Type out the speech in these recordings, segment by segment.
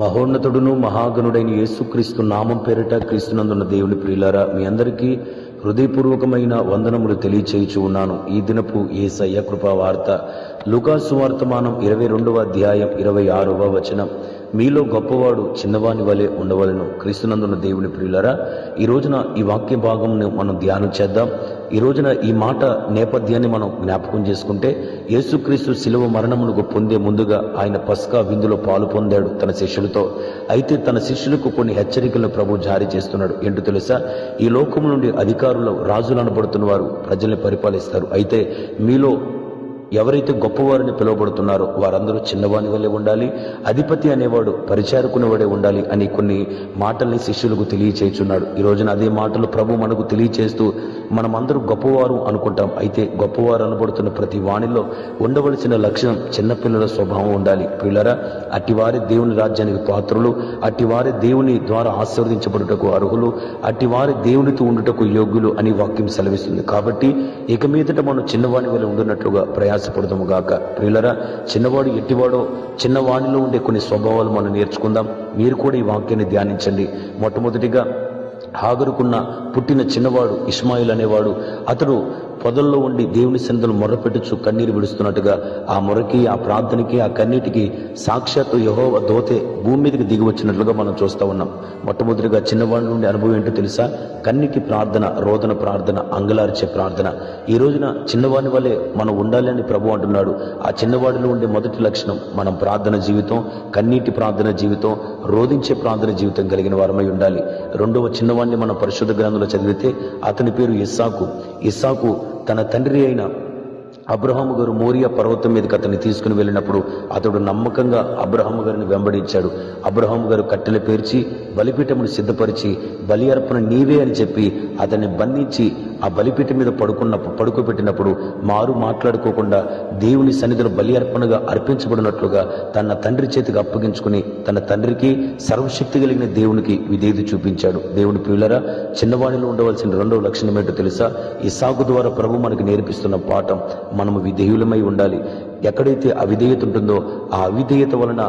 మహోన్నతుడును మహాగణుడైన యేసుక్రీస్తు నామం పేరిట క్రీస్తునందున్న దేవుని ప్రియులారా మీ అందరికీ హృదయపూర్వకమైన వందనములు తెలియచేయుచు ఉన్నాను. ఈ దినపు ఏసయ్య కృపా వార్త లుకాసు వార్తమానం ఇరవై రెండవ అధ్యాయం ఇరవై ఆరవ వచనం. మీలో గొప్పవాడు చిన్నవాని వలె ఉండవలను క్రీస్తునందున్న దేవుని ప్రియులరా ఈ రోజున ఈ వాక్య భాగంను మనం ధ్యానం చేద్దాం. ఈ రోజున ఈ మాట నేపథ్యాన్ని మనం జ్ఞాపకం చేసుకుంటే యేసుక్రీస్తు శిలువ మరణమునకు పొందే ముందుగా ఆయన పస్కా విందులో పాలు పొందాడు తన శిష్యులతో. అయితే తన శిష్యులకు కొన్ని హెచ్చరికలను ప్రభు జారీ చేస్తున్నాడు. ఏంటో తెలుసా? ఈ లోకం నుండి అధికారులు రాజులు అనబడుతున్న వారు ప్రజల్ని పరిపాలిస్తారు. అయితే మీలో ఎవరైతే గొప్పవారిని పిలువబడుతున్నారో వారందరూ చిన్నవాని వల్లే ఉండాలి అధిపతి అనేవాడు పరిచారకునేవాడే ఉండాలి అని కొన్ని మాటల్ని శిష్యులకు తెలియచేస్తున్నాడు ఈ రోజున అదే మాటలు ప్రభు మనకు తెలియచేస్తూ మనమందరూ గొప్పవారు అనుకుంటాం. అయితే గొప్పవారు అనబడుతున్న ప్రతి వాణిలో ఉండవలసిన లక్షణం చిన్నపిల్లల స్వభావం ఉండాలి. పిల్లరా అట్టివారి దేవుని రాజ్యానికి పాత్రులు అట్టివారి దేవుని ద్వారా ఆశీర్వదించబడుటకు అర్హులు అట్టివారి దేవునితో ఉండుటకు యోగ్యులు అని వాక్యం సెలవిస్తుంది. కాబట్టి ఇక మీదట మనం చిన్నవాని వల్ల ఉండున్నట్లుగా ప్రయాస గాక ప్రియులరా చిన్నవాడు ఎట్టివాడో చిన్నవాడిలో ఉండే కొన్ని స్వభావాలు మనం నేర్చుకుందాం. మీరు కూడా ఈ వాక్యాన్ని ధ్యానించండి. మొట్టమొదటిగా హాగరుకున్న పుట్టిన చిన్నవాడు ఇస్మాయిల్ అనేవాడు అతడు పొదల్లో ఉండి దేవుని సన్నిధిలో మొర్రపెట్టుచు కన్నీరు విడుస్తున్నట్టుగా ఆ మొరకి ఆ ప్రార్థనకి ఆ కన్నీటికి సాక్షాత్తు యహోవ దోతే భూమి మీదకి దిగి వచ్చినట్లుగా మనం చూస్తూ ఉన్నాం. మొట్టమొదటిగా చిన్నవాళ్ళ నుండి అనుభవం ఏంటో తెలుసా? కన్నీటి ప్రార్థన రోదన ప్రార్థన అంగలార్చే ప్రార్థన. ఈ రోజున చిన్నవాడి వల్లే మనం ఉండాలి అని ప్రభు అంటున్నాడు. ఆ చిన్నవాడిలో ఉండే మొదటి లక్షణం మనం ప్రార్థన జీవితం కన్నీటి ప్రార్థన జీవితం రోధించే ప్రార్థన జీవితం కలిగిన వారమై ఉండాలి. రెండవ చిన్నవాడిని మనం పరిశుద్ధ గ్రంథంలో చదివితే అతని పేరు ఇస్సాకు. ఇస్సాకు తన తండ్రి అయిన అబ్రహాము గారు మోరియా పర్వతం మీదకి అతన్ని తీసుకుని వెళ్ళినప్పుడు అతడు నమ్మకంగా అబ్రహాము గారిని వెంబడించాడు. అబ్రహాము గారు కట్టెలు పేర్చి బలిపీఠమును సిద్ధపరిచి బలి అర్పణ నీవే అని చెప్పి అతన్ని బంధించి ఆ బలిపీఠం మీద పడుకున్న పడుకోబెట్టినప్పుడు మారు మాట్లాడుకోకుండా దేవుని సన్నిధిలో బలి అర్పణగా అర్పించబడినట్లుగా తన తండ్రి చేతికి అప్పగించుకుని తన తండ్రికి సర్వశక్తి కలిగిన దేవునికి విధేయత చూపించాడు. దేవుని పిల్లరా చిన్నవాడిలో ఉండవలసిన రెండవ లక్షణం ఏంటో తెలుసా? ఈ సాగు ద్వారా ప్రభు మనకి నేర్పిస్తున్న పాఠం మనము విధేయులమై ఉండాలి. ఎక్కడైతే అవిధేయత ఉంటుందో ఆ అవిధేయత వలన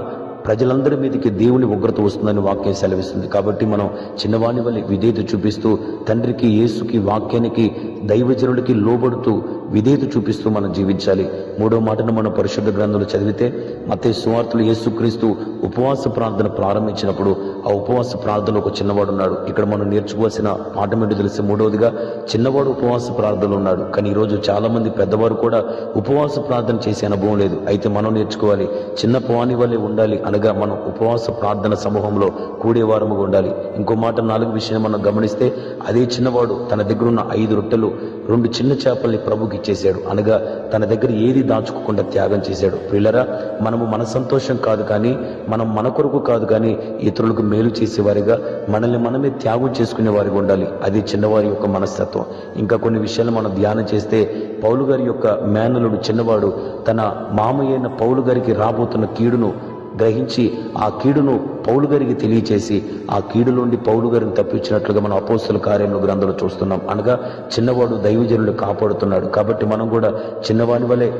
ప్రజలందరి మీదకి దేవుని ఉగ్రత వస్తుందని వాక్యం సెలవిస్తుంది. కాబట్టి మనం చిన్నవాని వల్ల విధేయత చూపిస్తూ తండ్రికి యేసుకి వాక్యానికి దైవజనుడికి లోబడుతూ విధేయత చూపిస్తూ మనం జీవించాలి. మూడో మాటను మనం పరిశుద్ధ గ్రంథంలో చదివితే మతే సువార్తలు యేసుక్రీస్తు ఉపవాస ప్రార్థన ప్రారంభించినప్పుడు ఆ ఉపవాస ప్రార్థనలో ఒక చిన్నవాడు ఉన్నాడు. ఇక్కడ మనం నేర్చుకోవాల్సిన పాఠం ఏంటో తెలిసి మూడవదిగా చిన్నవాడు ఉపవాస ప్రార్థనలో ఉన్నాడు. కానీ ఈరోజు చాలామంది పెద్దవారు కూడా ఉపవాస ప్రార్థన చేసే అనుభవం లేదు. అయితే మనం నేర్చుకోవాలి. చిన్న పాని వల్లే ఉండాలి అనగా మనం ఉపవాస ప్రార్థన సమూహంలో కూడే వారముగా ఉండాలి. ఇంకో మాట నాలుగు విషయం మనం గమనిస్తే అదే చిన్నవాడు తన దగ్గర ఉన్న ఐదు రొట్టెలు రెండు చిన్న చేపల్ని ప్రభుకి ఇచ్చేశాడు. అనగా తన దగ్గర ఏది దాచుకోకుండా త్యాగం చేశాడు. ప్రియులరా మనము మన సంతోషం కాదు కానీ మనం మన కొరకు కాదు కానీ ఇతరులకు మేలు చేసేవారిగా మనల్ని మనమే త్యాగం చేసుకునే వారిగా ఉండాలి. అది చిన్నవారి యొక్క మనస్తత్వం. ఇంకా కొన్ని విషయాలు మనం ధ్యానం చేస్తే పౌలు గారి యొక్క మేనలుడు చిన్నవాడు తన మామయ్య అయిన పౌలు గారికి రాబోతున్న కీడును గ్రహించి ఆ కీడును పౌలు గారికి తెలియచేసి ఆ కీడు నుండి పౌలు గారిని తప్పించినట్లుగా మనం అపోస్తుల కార్యంలో గ్రంథంలో చూస్తున్నాం. అనగా చిన్నవాడు దైవజనులు కాపాడుతున్నాడు. కాబట్టి మనం కూడా చిన్నవాని వలె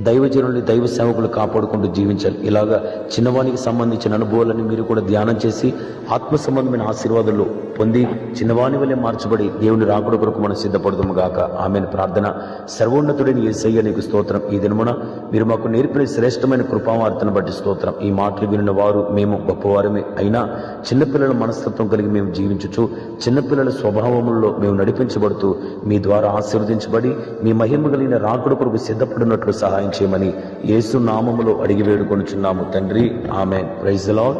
దైవజనుల్ని దైవ సేవకులు కాపాడుకుంటూ జీవించాలి. ఇలాగా చిన్నవానికి సంబంధించిన అనుభవాలని మీరు కూడా ధ్యానం చేసి ఆత్మ సంబంధమైన ఆశీర్వాదాలు పొంది చిన్నవాని వల్లే మార్చబడి దేవుని రాకుడు కొరకు మనం సిద్ధపడదాము గాక. ఆమె ప్రార్థన. సర్వోన్నతుడిని ఏసయ్య నీకు స్తోత్రం. ఈ దినమున మీరు మాకు నేర్పిన శ్రేష్టమైన కృపావార్తను బట్టి స్తోత్రం. ఈ మాటలు వినిన వారు మేము గొప్పవారమే. అయినా చిన్నపిల్లల మనస్తత్వం కలిగి మేము జీవించుచు చిన్నపిల్లల స్వభావములలో మేము నడిపించబడుతూ మీ ద్వారా ఆశీర్వదించబడి మీ మహిమ కలిగిన రాకుడు కొరకు సిద్ధపడినట్లు సహాయం చేయమని ఏసునామములో అడిగి వేడుకొనుచున్నాము. తండ్రి ఆమె ప్రైజ్ లాడ్